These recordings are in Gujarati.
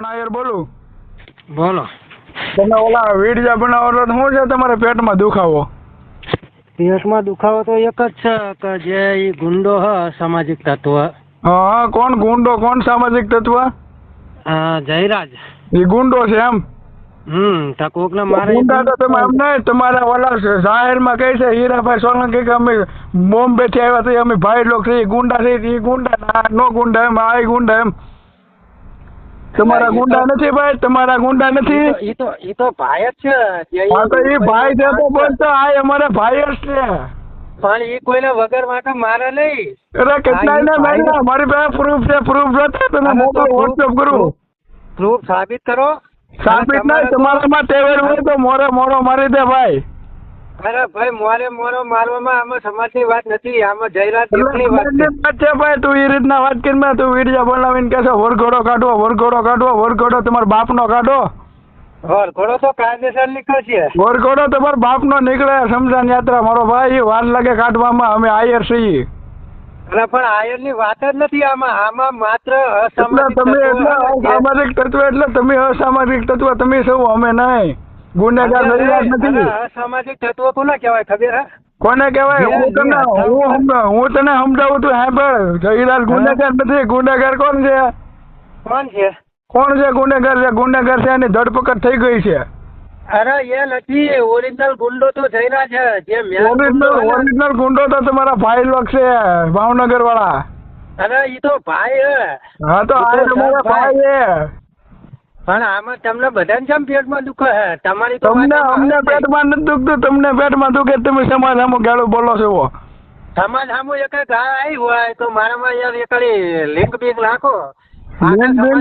નાયર બોલું? બોલો. તમે ઓલા વીડિયા બનાવવાનો શું છે તમારે પેટમાં દુખાવો? પેટમાં દુખાવો તો એક જ છે કે જે ઈ ગુંડો હ સામાજિક તત્વ. હા કોણ ગુંડો કોણ સામાજિક તત્વ? જયરાજ. એ ગુંડો છે એમ? હમ તો કોકને મારે ગુંડા તો તમે એમ નહીં તમારા ઓલા જાહેરમાં કહે છે હીરાભાઈ સોલંકી કે અમે બોમ્બે થી આવ્યા છીએ અમે ભાઈ લોક છે ગુંડા છે એ ગુંડા ના નો ગુંડા એમ આ ગુંડા એમ. તમારા ગુંડા નથી ભાઈ તમારા ગુંડા નથી. ઈ તો ઈ તો ભાઈ જ છે હા તો એ ભાઈ છે તો બસ તો આ અમારા ભાઈ જ છે. પણ ઈ કોઈને વગર માટે મારે નહીં. અરે કેટલા ને ભાઈ મારી પાસે પ્રૂફ છે પ્રૂફ જોતા તમે મોકલો વોટ્સએપ કરો. પ્રૂફ સાબિત કરો. સાબિત ના નહીં તમારામાં ટેવર હોય તો મોરે મોરો મારી દે ભાઈ. અરે ભાઈ મોરે મોરો મારવામાં આમાં સમાજની વાત નથી આમાં જયરાજ દેવની વાત છે. છે ભાઈ તું એ રીતના વાત કરીને તું વીડિયો બનાવીને કહેશો વરઘોડો કાઢો વરઘોડો કાઢો વરઘોડો તમારા બાપનો કાઢો. ઘોડો તો કાયદેસર નીકળશે. વરઘોડો તમારા બાપનો નીકળે સમજાન યાત્રા મારો ભાઈ વાર લાગે કાઢવામાં અમે આયર છીએ. અરે પણ આયરની વાત જ નથી આમાં આમાં માત્ર અસામાજિક તમે એટલે અસામાજિક તત્વ એટલે તમે અસામાજિક તત્વ તમે સૌ અમે નહીં. ગુનેગાર ફરિયાદ નથી. અસામાજિક તત્વો કોને કહેવાય ખબર હે? કોને કહેવાય? હું તને હું હું તને સમજાવું તું સાંભળ. જયરાજ ગુનેગાર નથી. ગુનેગાર કોણ છે? કોણ છે? કોણ છે ગુનેગાર? છે ગુનેગાર છે એની ધરપકડ થઈ ગઈ છે. અરે એ નથી. ઓરિજિનલ ગુંડો તો જયરા છે. જે ઓરિજિનલ ઓરિજિનલ ગુંડો તો તમારા ભાઈ લોક છે ભાવનગર વાળા અરે ઈ તો ભાઈ હે. હા તો આ તમારા ભાઈ. છે પણ આમાં તમને બધાને કેમ પેટમાં દુખે હે તમારી તમને અમને પેટમાં નથી દુખતું તમને પેટમાં દુખે તમે સમાજ સામું ગાળો બોલો છો સમાજ સામું એક એક આ આવી હોય તો મારામાં યાર એકડી લિંક બીક નાખો.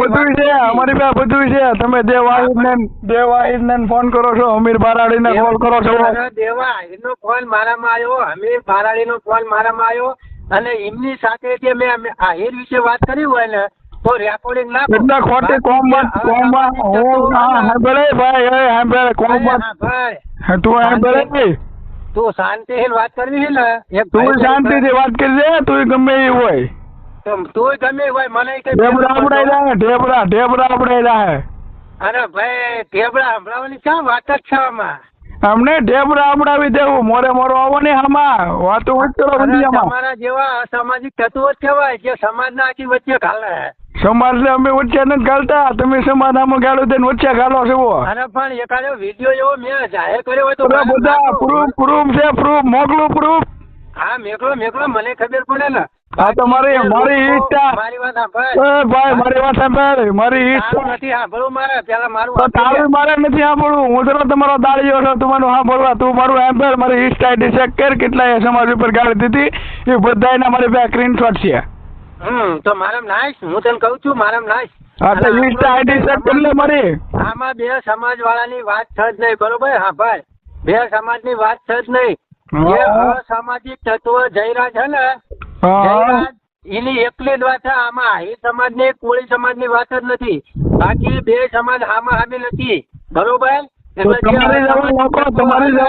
બધું છે અમારી પાસે બધું છે. તમે દેવાહિદ ને દેવાહિદ ને ફોન કરો છો અમીર બારાડી ને કોલ કરો છો. અરે નો ફોન મારામાં આવ્યો અમીર બારાડીનો ફોન મારામાં આવ્યો. અને એમની સાથે જે મેં આહિર વિશે વાત કરી હોય ને તો રેકોર્ડિંગ ના એટલે ખોટી કોમમાં કોમમાં હું હા સાંભળે ભાઈ એ સાંભળે કોમમાં. ભાઈ. તું સાંભળે તું શાંતિથી વાત કરવી છે ને. એક તું શાંતિથી વાત કરજે તું ગમે એ હોય. તો ગમે હોય મને ઢેબરા આપડે જાય ઢેબરા ઢેબરા આપડે જાય અરે ભાઈ ટેબડા સંભળાવવાની ક્યાં વાત જ છે આમાં? અમને ઢેબરા આપડાવી દેવું. મોરે મોરો આવો ને આમાં. વાતો કરો તમારા જેવા અસામાજિક તત્વો જ કહેવાય જે સમાજના આખી વચ્ચે ઘાલે. સમાજ અમે વચ્ચે નથી ગાલતા. તમે સમાજ આમાં ગાળો દઈને વચ્ચે ગાળો છો અરે પણ એકાદો વીડિયો એવો મેં જાહેર કર્યો હોય તો બધા પ્રૂફ પ્રૂફ છે પ્રૂફ મોકલું પ્રૂફ હા મેકલો મેકલો. મને ખબર પડે ને. હા તો મારી મારી ઈચ્છા. મારી વાત સાંભળ. ભાઈ મારી વાત સાંભળ. મારી ઈચ્છા. નથી સાંભળવું મારે. પેલા મારું તારું મારે નથી સાંભળવું. હું તો તમારો દાળીઓ છો તમારું સાંભળવા. તું મારું સાંભળ. મારી ઈચ્છા ચેક કર. કેટલા એ સમાજ ઉપર ગાળી દીધી. એ બધા એના મારી બે સ્ક્રીનશોટ છે. હમ તો મારામ નાઈશ. હું તને કહું છું મારામ નાઈશ. હા તો ઇન્સ્ટા આઈડી ચેક કરી લે મારી આમાં બે સમાજ વાળાની વાત છે જ નહીં બરોબર? હા ભાઈ. બે સમાજની વાત છે જ નહીં. જે અસામાજિક તત્વ જયરા છે ને? જયરાજ, એની એકલી જ વાત છે આમાં. આહિર સમાજની કોળી સમાજની વાત જ નથી. બાકી બે સમાજ આમાં આવી નથી. બરોબર? તમારી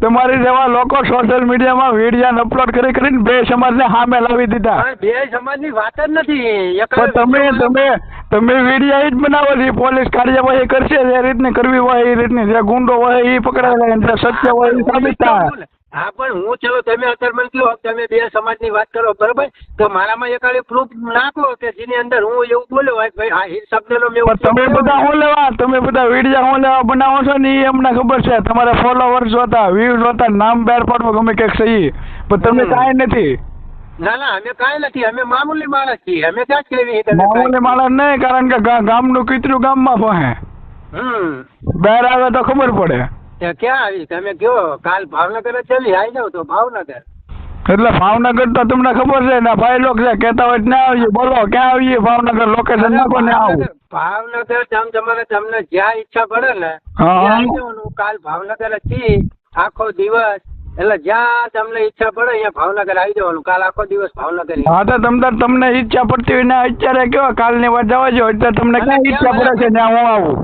તમારી જેવા લોકો સોશિયલ મીડિયામાં વીડિયો અપલોડ કરી કરીને બે સમાજને સામે લાવી દીધા. બે સમાજની વાત જ નથી. તમે તમે તમે વીડિયો જ બનાવો છો પોલીસ કાર્યવાહી કરશે જે રીતની કરવી હોય એ રીતની જે ગુંડો હોય એ પકડાય જે સત્ય હોય એ સાબિત થાય. હા પણ હું ચલો તમે અત્યારે મને કહો તમે બે સમાજની વાત કરો બરાબર? તો મારામાં એકાળી પ્રૂફ નાખો કે જેની અંદર હું એવું બોલ્યો હોય ભાઈ આ હિર શબ્દનો મેં તમે બધા હું લેવા તમે બધા વીડિયો હું લેવા બનાવો છો ને એ અમને ખબર છે. તમારે ફોલોવર્સ જોતા વ્યૂઝ જોતા નામ બહાર પાડવું ગમે કંઈક સહી પણ તમે કાંઈ નથી. ના ના અમે કાંઈ નથી અમે મામૂલી માણસ છીએ. અમે ક્યાં જ કેવી મામૂલી માણસ નહીં કારણ કે ગામનું કીતરું ગામમાં પહોંચે હમ. બહાર આવે તો ખબર પડે. તે ક્યાં આવી? તમે કયો કાલ ભાવનગર ચાલી આવી જાવ તો ભાવનગર. એટલે ભાવનગર તો તમને ખબર છે ને ભાઈ લોક છે કહેતા હોય ના આવીએ બોલો ક્યાં આવીએ ભાવનગર લોકેશન નાખો ને આવું. ભાવનગર તમ તમારે તમને જ્યાં ઈચ્છા પડે ને હું આવી જવાનું કાલ ભાવનગર જ આખો દિવસ એટલે જ્યાં તમને ઈચ્છા પડે અહીંયા ભાવનગર આવી જવાનું. કાલ આખો દિવસ ભાવનગર હા તો તમને તમને ઈચ્છા પડતી હોય ને અત્યારે કેવા કાલની વાત જવા જો અત્યારે તમને ક્યાં ઈચ્છા પડે છે ને હું આવું.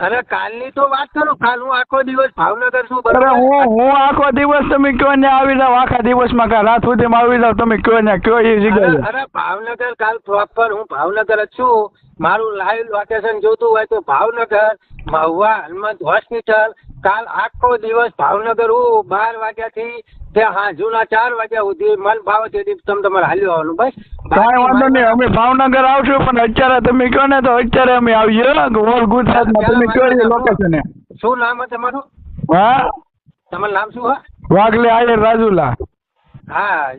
અને કાલની તો વાત કરું કાલ હું આખો દિવસ ભાવનગર છું બરાબર? હું હું આખો દિવસ તમે કયો ને આવી જાવ આખા દિવસમાં કાલ રાત સુધીમાં આવી જાવ તમે કયો ને કયો એ અરે જગ્યાએ અરે ભાવનગર કાલ પ્રોપર હું ભાવનગર જ છું. મારું લાઈવ લોકેશન જોતું હોય તો ભાવનગર મહુવા હનુમંત હોસ્પિટલ કાલ આખો દિવસ ભાવનગર હું બાર વાગ્યાથી તે હાંજુના ચાર વાગ્યા સુધી મન ભાવ તેથી તમે તમારે હાલ્યો આવવાનું બસ. કાંઈ વાંધો નહીં અમે ભાવનગર આવશું પણ અત્યારે તમે કહો ને તો અત્યારે અમે આવીએ ઓલ ગુજરાતમાં તમે કહો એ લોકેશન શું નામ છે તમારું? હા? તમારું નામ શું હા? વાઘલે આયર રાજુલા. હા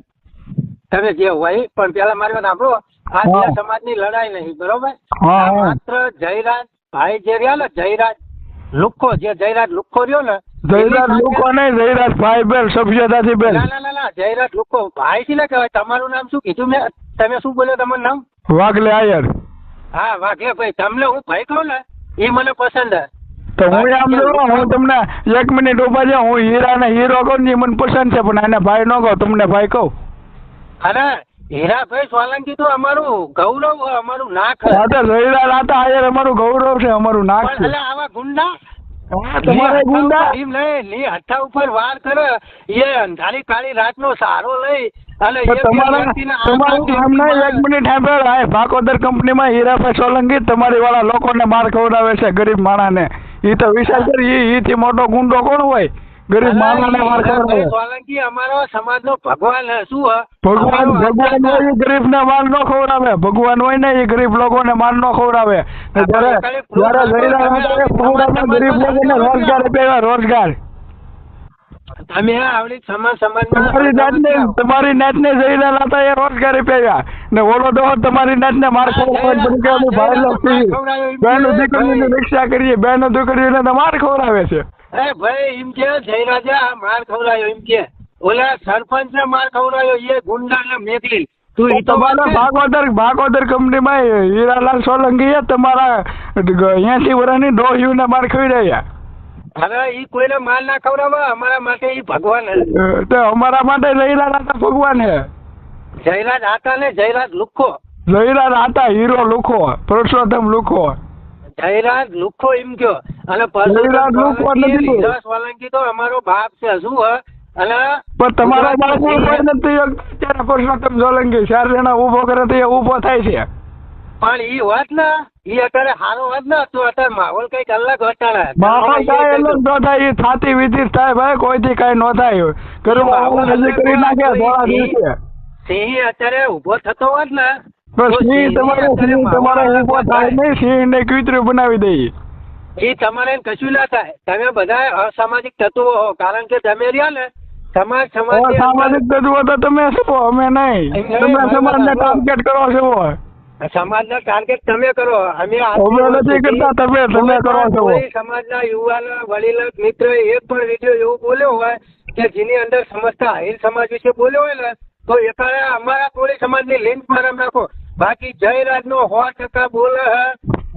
તમે જે હોય પણ પેલા મારી વાત સાંભળો આ સમાજની લડાઈ નહીં બરોબર. માત્ર જયરાજ ભાઈ જે રહ્યા ને જયરાજ લુખ્ખો જે જયરાજ લુખ્ખો રહ્યો ને જયરાજ લુખ્ખો નહીં જયરાજ ભાઈ બેન સભ્યતાથી બેન ના ના ના જયરાજ લુખ્ખો ભાઈ થી ને કહેવાય તમારું નામ શું? કીધું મેં તમે શું બોલ્યો તમારું નામ? વાઘલે આયર. હા વાઘલે ભાઈ તમને હું ભાઈ કહું ને એ મને પસંદ હે તો હું આમ જોઉં હું તમને એક મિનિટ ઊભા છે હું હીરા ને હીરો કહું ને મને પસંદ છે પણ એને ભાઈ ન કહું તમને ભાઈ કહું. અને હીરાભાઈ સોલંકી તો અમારું ગૌરવ અમારું નાક હા તો જયરાજ આતા આયર અમારું ગૌરવ છે અમારું નાક છે. એટલે આવા ગુંડા? હા, ગુંડા? એમ નહીં, ની હથ્થા ઉપર વાર કરે એ અંધારી કાળી રાતનો સહારો લઈ અને તમારા કામ નહીં એક મિનિટ સાંભળ આ ભાકોદર કંપનીમાં હીરાભાઈ સોલંકી તમારી વાળા લોકોને માર ખવડાવે છે ગરીબ માણાને એ તો વિચાર કરી એથી મોટો ગુંડો કોણ હોય? ગરીબ હીરાભાઈ સોલંકી અમારો સમાજનો ભગવાન શું હે? ભગવાન ભગવાન હોય ગરીબને માલ ન ખવડાવે. ભગવાન હોય ને એ ગરીબ લોકોને માર ન ખવડાવે. ને જ્યારે જ્યારે ખવડાવવા ગરીબ લોકોને રોજગાર રોજગાર. તમે આવડી સમાજ સમાજમાં તમારી નાતને તમારી નાતને જઈને લાતા એ રોજગારી પેવ્યા ને ઓલો દોર તમારી નાતને માર ખવડાવે બધું કે અમે ભાઈ લોક બેનો દીકરીઓની રિક્ષા કરીએ બેનો માર ખવડાવે છે. એ ભાઈ એમ કે જયરાજા આ માર ખવડાયો એમ કે. ઓલા સરપંચ ને માર ખવડાયો એ ગુંડા ને મેકલી. તું એ તમારા ભાગવદર ભાગવદર કંપનીમાં હીરાલાલ સોલંકી તમારા એસી વર્ષની ડોહીઓને માર ખવડાયા. હવે ઈ કોઈને માર ના ખવડાવવા? અમારા માટે ઈ ભગવાન તો અમારા માટે જયરાજ હતા ભગવાન હે. જયરાજ આતા ને જયરાજ લુખો. જયરાજ હતા હીરો લુખો પુરુષોત્તમ લુખો. જયરાજ લુખ્ખો એમ કયો. અને. હીરા સોલંકી તો અમારો બાપ છે શું હે અને પણ તમારા બાપ ઉપર નથી અત્યારે પુરુષોત્તમ સોલંકી? ચાર જણા ઊભો કરે તો એ ઊભો થાય છે. પણ ઈ હોત ને ઈ અત્યારે હારો વાત ને તો અત્યારે માહોલ કંઈક અલગ હોતા માહોલ થાય જ ન થાય ઈ થાતી વિધિ થાય ભાઈ કોઈથી કઈ ન થાય. કરું માહોલ હજી કરી નાખે થોડા દિવસે. સિંહ અત્યારે ઊભો થતો હોત ને તો સિંહ તમારે તમારે ઊભો થાય. નહીં સિંહ ને કૂતરું બનાવી દઈએ. એ તમારે કશું ના થાય. તમે બધા અસામાજિક તત્વો હો કારણ કે તમે રહ્યા ને સમાજ સમાજ સામાજિક તત્વો તો તમે છો અમે નહીં. તમે સમાજને ટાર્ગેટ કરો છો સમાજના ટાર્ગેટ તમે કરો. અમે અમે નથી કરતા, તમે- તમે કરો છો. સમાજના યુવાન વડીલ મિત્ર એક પણ વીડિયો એવું બોલ્યો હોય કે જેની અંદર સમજતા આહિર સમાજ વિશે બોલ્યો હોય ને તો એકાળે અમારા કોળી સમાજની લિંક પર નાખો બાકી જયરાજ નો સો ટકા બોલે હે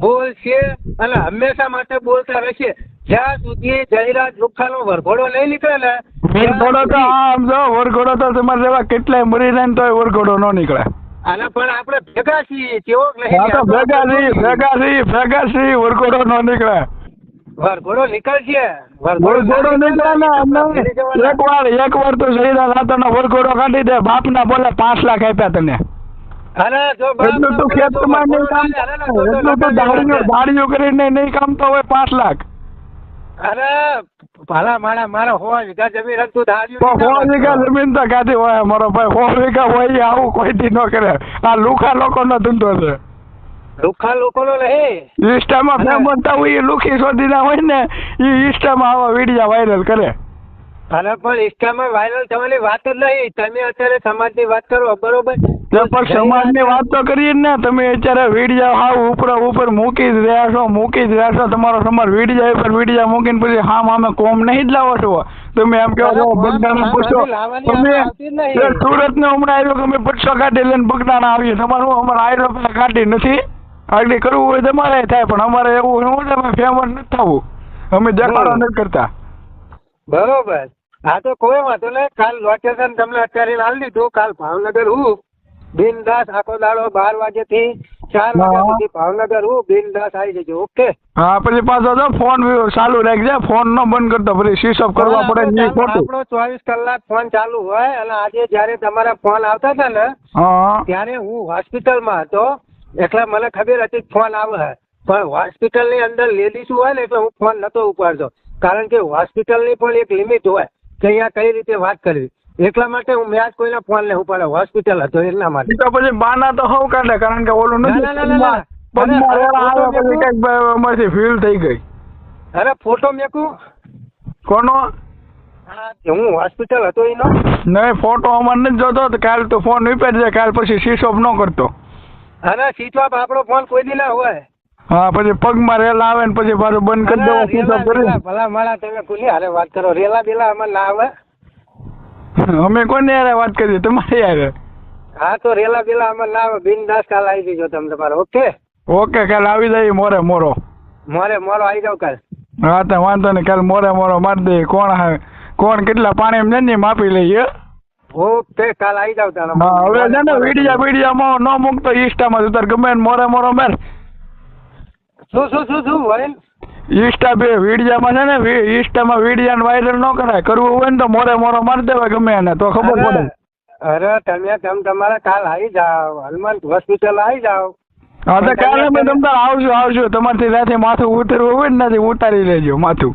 બોલ છે અને હંમેશા માટે બોલતા રહેશે જ્યાં સુધી જયરાજ લુખાનો વરઘોડો નહીં નીકળે ને વરઘોડો તો આમ જો વરઘોડો તો તમારે જેવા કેટલાય મરી જાય ને તોય વરઘોડો ન નીકળે. અને પણ આપણે ભેગા છીએ તેવો નહીં તો ભેગા છીએ ભેગા છીએ ભેગા છીએ વરઘોડો ન નીકળે. વરઘોડો નીકળશે વરઘોડો નીકળે ને અમને એક વાર એક વાર તો જયરા રાતનો વરઘોડો કાઢી દે બાપના બોલે પાંચ લાખ આપ્યા તને. એટલું તો ખેતરમાં નહીં કામ. એટલું તો દાડીઓ દાડીઓ કરીને નહીં કામતો હોય પાંચ લાખ. અરે ભાલા મારા મારા હોવા વીઘા જમીન હતું સો ના વીઘા જમીન તો કાઢી હોય મારો ભાઈ. હો વીઘા હોય એ આવું કોઈથી ન કરે. આ લુખા લોકોનો ધંધો છે. લુખ્ખા લોકોનો નહીં ઇન્સ્ટામાં અને- થવું એ લુખી શોધીના હોય ને એ ઇન્સ્ટામાં આવા વિડીયા વાયરલ કરે. અરે પણ ઇન્સ્ટામાં વાયરલ થવાની વાત જ નહીં. તમે અત્યારે સમાજની વાત કરો બરોબર? પણ સમાજની વાત તો કરીએ ને. તમે અત્યારે વિડીયા હાવ ઉપર ઉપર મૂકી જ રહ્યા છો મૂકી જ રહ્યા છો. તમારો સમાજ વિડીયા ઉપર વિડીયા મૂકીને પછી હા મામે કોમ નહીં જ લાવો છો. તમે એમ કહો છો તો પૂછો તમે. સુરત ને હમણાં આવ્યો કે અમે પચસો કાઢી લઈને બગદાણા આવીએ. તમારું અમારે આયરો કાઢી નથી. આગળ કરવું હોય તમારે થાય પણ અમારે એવું હું તમે ફેમસ નથી થવું. અમે દેખાડો. નથી કરતા. બરોબર. હા તો કોઈ વાંધો નહીં. કાલ લોકેશન તમને અત્યારે લાવી દીધું. કાલ ભાવનગર હું. બિનદાસ આખો દાડો બાર વાગે થી ચાર વાગ્યા સુધી ભાવનગર હું બિનદાસ આવી જજો ઓકે? હા પછી પાછો તો ફોન ચાલુ રાખજે ફોન નો બંધ કરતો પછી સ્વિચ ઓફ કરવા પડે ખોટું. આપણો ચોવીસ કલાક ફોન ચાલુ હોય અને આજે જયારે તમારા ફોન આવતા હતા ને ત્યારે હું હોસ્પિટલમાં હતો એટલે મને ખબર હતી ફોન આવે પણ હોસ્પિટલની અંદર લેડીઝ હોય ને એટલે હું ફોન નતો ઉપાડતો. કારણ કે હોસ્પિટલની પણ એક લિમિટ હોય કે અહીંયા કઈ રીતે વાત કરવી. એટલા માટે હું મેં આજ કોઈના ફોન નહીં ઉપાડ્યો હોસ્પિટલ હતો એટલા માટે. તો પછી બાના તો હોવ કાઢે કારણ કે ઓલું નથી. ના, ના, ના, ના. અરે, ફીલ થઈ ગઈ. અરે ફોટો મેકું? કોનો? હા, હું હોસ્પિટલ હતો એનો? નહીં ફોટો અમાર નથી જોતો તો કાલ તો ફોન વિપેરજે કાલ પછી સ્વિચ ઓફ ન કરતો. અને સીટવાપ આપણો ફોન કોઈ દી ના હોય. હા પછી પગમાં રેલા આવે ને પછી પાછું બંધ કરી દેવા સ્વિચ ઓફ કરી ભલા માળા તમે કુલી હારે વાત કરો? રેલા બેલા અમારે ના આવે. અમે કોને યાર વાત કરીએ? તમારે યાર હા તો રેલા બેલા અમે આવે બિનદાસ કાલ આવી જજો તમે તમારે ઓકે? ઓકે કાલ આવી જાય મોરે મોરો. મોરે મોરો આવી જાવ કાલ. હા તો વાંધો નહીં કાલ મોરે મોરો મારી દઈએ કોણ કોણ કેટલા પાણી એમ ને માપી લઈએ. ઓકે કાલ આવી જાવ તારે હા હવે છે ને વીડિયા વિડીયામાં ન મૂકતો ઇન્સ્ટામાં તાર ગમે મોરે મોરો મેર. શું શું શું શું વળીને ઇન્સ્ટા બે વીડિયામાં છે ને ઈસ્ટામાં વીડિયા વાયરલ ન કરાય. કરવું હોય ને તો મોરે મોરો મારી દેવાય ગમે એને તો ખબર પડે. અરે તમે તમે તમારે કાલ આવી જાવ હનુમંત હોસ્પિટલ આવી જાવ હા તો કાલે અમે તમે આવજો આવજો. તમારથી ત્યાંથી માથું ઉતરવું હોય ને નથી ઉતારી લેજો માથું.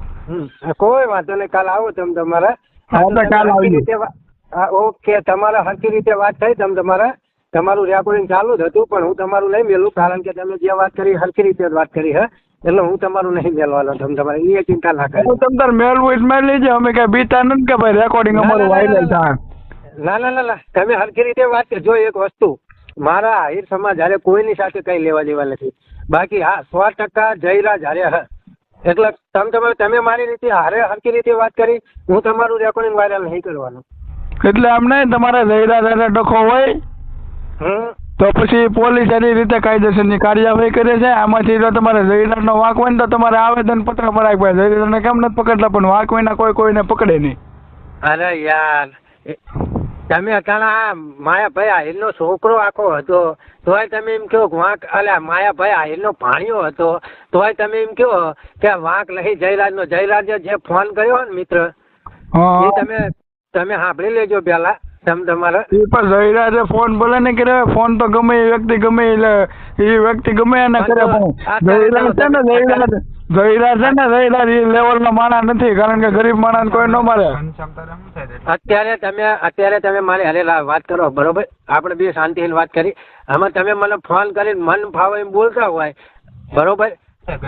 કોઈ વાંધો નહીં કાલ આવો તમે તમારે. હા, તો કાલ આવજો. રીતે વા- હા ઓકે તમારે હરખી રીતે વાત થઈ તમે તમારે. તમારું રેકોર્ડિંગ ચાલુ જ હતું પણ હું તમારું નહીં મેલું કારણ કે તમે જે વાત કરી હરખી રીતે વાત કરી હે. એટલે હું તમારું નહીં મેળવાનો તમે તમારે એ ચિંતા ના કરો. તમે તાર મેળવું એટલે મેળ લેજે અમે કઈ બીતા નથી કે ભાઈ રેકોર્ડિંગ અમારું વાયરલ. થાય. ના ના ના ના. તમે હરખી રીતે વાત કરજો એક વસ્તુ મારા આહિર સમાજ હારે કોઈની સાથે કઈ લેવા દેવા નથી. બાકી હા સો ટકા જયરાજ હારે હ. એટલે તમે તમે તમે મારી રીતે હારે હરખી રીતે વાત કરી હું તમારું રેકોર્ડિંગ વાયરલ નહીં કરવાનું. એટલે આમ નહીં તમારા જયરા જયરા ડખો હોય. હમ. તો પછી પોલીસ એની રીતે કાયદેસરની કાર્યવાહી કરે છે. આમાંથી જો તમારે જયરાનો વાંક હોય ને તો તમારે આવેદન પત્ર ભરાય પડે જયરાને કેમ નથી પકડતા? પણ વાંક વિના કોઈ કોઈને પકડે નહીં. અરે યાર. તમે અટાણા આ માયાભાઈ આહિરનો છોકરો આખો હતો તોય તમે એમ કહો વાંક અલ્યા માયાભાઈ આહિરનો ભાણિયો હતો તોય તમે એમ કહો કે વાંક લઈ જયરાજનો. જયરાજે જે ફોન કર્યો ને મિત્ર એ તમે તમે સાંભળી લેજો પેલા તમે તમારે એ પણ જયરાજે ફોન ભલે ને કરે ફોન તો ગમે એ વ્યક્તિ ગમે એટલે એ વ્યક્તિ ગમે એને કરે પણ જયરાજ છે ને જયરાજ જયરાજ છે ને જયરાજ એ લેવલનો માણસ નથી કારણ કે ગરીબ માણસ કોઈ ન મારે. અત્યારે તમે અત્યારે તમે મારી હારે વાત કરો બરોબર? આપણે બે શાંતિથી વાત કરી. આમાં તમે મને ફોન કરીને મન ફાવે એમ બોલતા હોય બરોબર?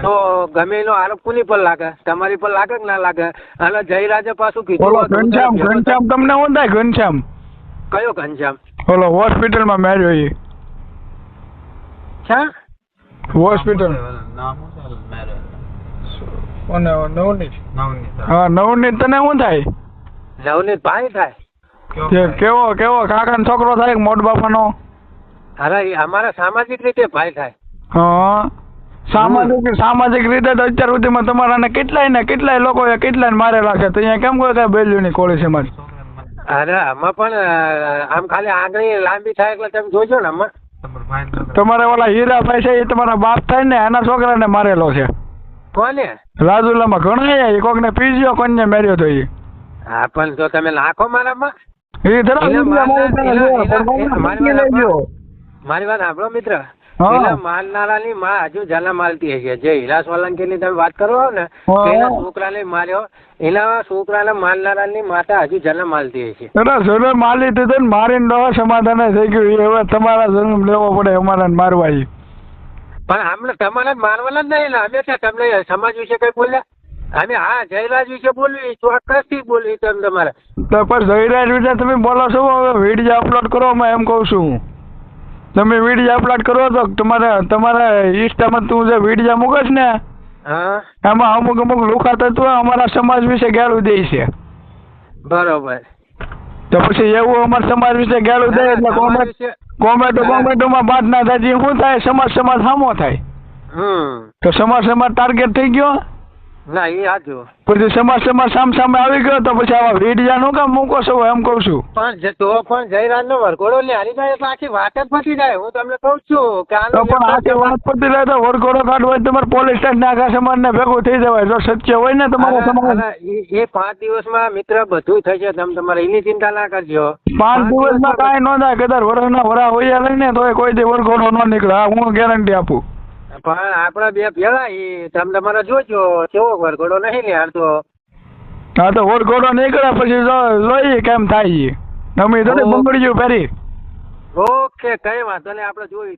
તો ગમે એનો આરોપ કોની પર લાગે? તમારી પર લાગે કે ના લાગે? અને જયરાજે પાછું કીધું ઘનશ્યામ ઘનશ્યામ તમને ઓંધાય ઘનશ્યામ? કયો ઘનશ્યામ? ઓલો હોસ્પિટલમાં મેર્યો એ છે? હોસ્પિટલ. નવનીત. હા. નવનીત તને શું થાય? નવનીત ભાઈ થાય? કે કેવો કેવો કાકાનો છોકરો થાય મોટ બાપાનો? અરે અમારા સામાજિક રીતે ભાઈ થાય. હા. સામાજિક સામાજિક રીતે તો અત્યાર સુધીમાં તમારાને કેટલાય ને કેટલાય લોકોએ કેટલાય મારેલા છે? તો અહીંયા કેમ કોઈ કઈ બેલ્યું ની કોળી સમાજ? અરે આમાં પણ આમ ખાલી આંગળી લાંબી થાય એટલે તમે જોજો ને આમાં. તમારે ઓલા હીરાભાઈ છે એ તમારા બાપ થાય ને એના છોકરાને મારેલો છે. કોને? રાજુલામાં ઘણા એ કોકને પીજ્યો કોઈને મેર્યો તો એ. હા પણ જો તમે નાખો મારામાં? એ ધરા. મારી વાત સાંભળો મિત્ર. હા. એના મારનારાની માં હજુ જન્મ માલતી હશે. જે હિલાસ સોલંકી ની તમે વાત કરો ને. એના છોકરાને માર્યો. એના છોકરાને મારનારાની માતા હજુ જન્મ માલતી હશે. એટલે જન્મ માલી દીધો ને મારીને તો સમાધાન થઈ ગયું હવે તમારા જન્મ લેવો પડે અમારા મારવા પણ હમણાં તમારે મારવાના જ નહીં અમે ત્યાં તમને સમાજ વિશે કઈ બોલ્યા? અમે હા જયરાજ વિશે બોલવી ચોક્કસથી બોલવી તમે તમારે. તો પણ જયરાજ વિશે તમે બોલો છો હવે વીડિયો અપલોડ કરો એમ કહું છું. તમે વીડિયો અપલોડ કરો તો તમારે તમારા ઇન્સ્ટામાં તું જે વીડિયો મૂકસ ને એમાં અમુક અમુક લુખા તત્વ અમારા સમાજ વિશે ગાળું દે છે. બરોબર. તો પછી એવું અમારા સમાજ વિશે ગાળું દે એટલે કોમેન્ટ કોમેન્ટો કોમેન્ટોમાં બાદ ના થાય શું થાય સમાજ સમાજ સામો થાય. તો સમાજ સમાજ ટાર્ગેટ થઈ ગયો? ના એ સાચું પછી સમાજ સમાજ સામ સામે આવી ગયો તો પછી આવા વિડિયા નું કામ મૂકો છો એમ કહું છું. પણ તો પણ જયરાજ નો વરઘોડો ન્યારી જાય એટલે આખી વાત જ પતી જાય. હું તમને કહું છું કે તો આનો પણ આખી વાત પતી જાય તો વરઘોડો કાઢવો હોય તમારે પોલીસ સ્ટેશન આખા સમાજ ને ભેગું થઈ જવાય. જો સત્ય હોય ને તમારે સમાજ એ- પાંચ દિવસમાં મિત્ર બધું થઈ જશે તમે તમારે એની ચિંતા ના કરજો. પાંચ દિવસમાં કાંઈ ન થાય. કદાચ વરસના વરા હોય લઈને તો કોઈ દી વરઘોડો ન નીકળે. હું ગેરંટી આપું. પણ આપણા બે ભેળા ઈ તમે તમારે જોજો કેવો વરઘોડો નહીં લે હાર તો. હા તો વરઘોડો નીકળે પછી જો- જોઈએ કેમ થાય છે અમે તો ઓહ. બંગડીયું પહેરી. ઓકે કઈ વાંધો નહીં આપણે જોઈ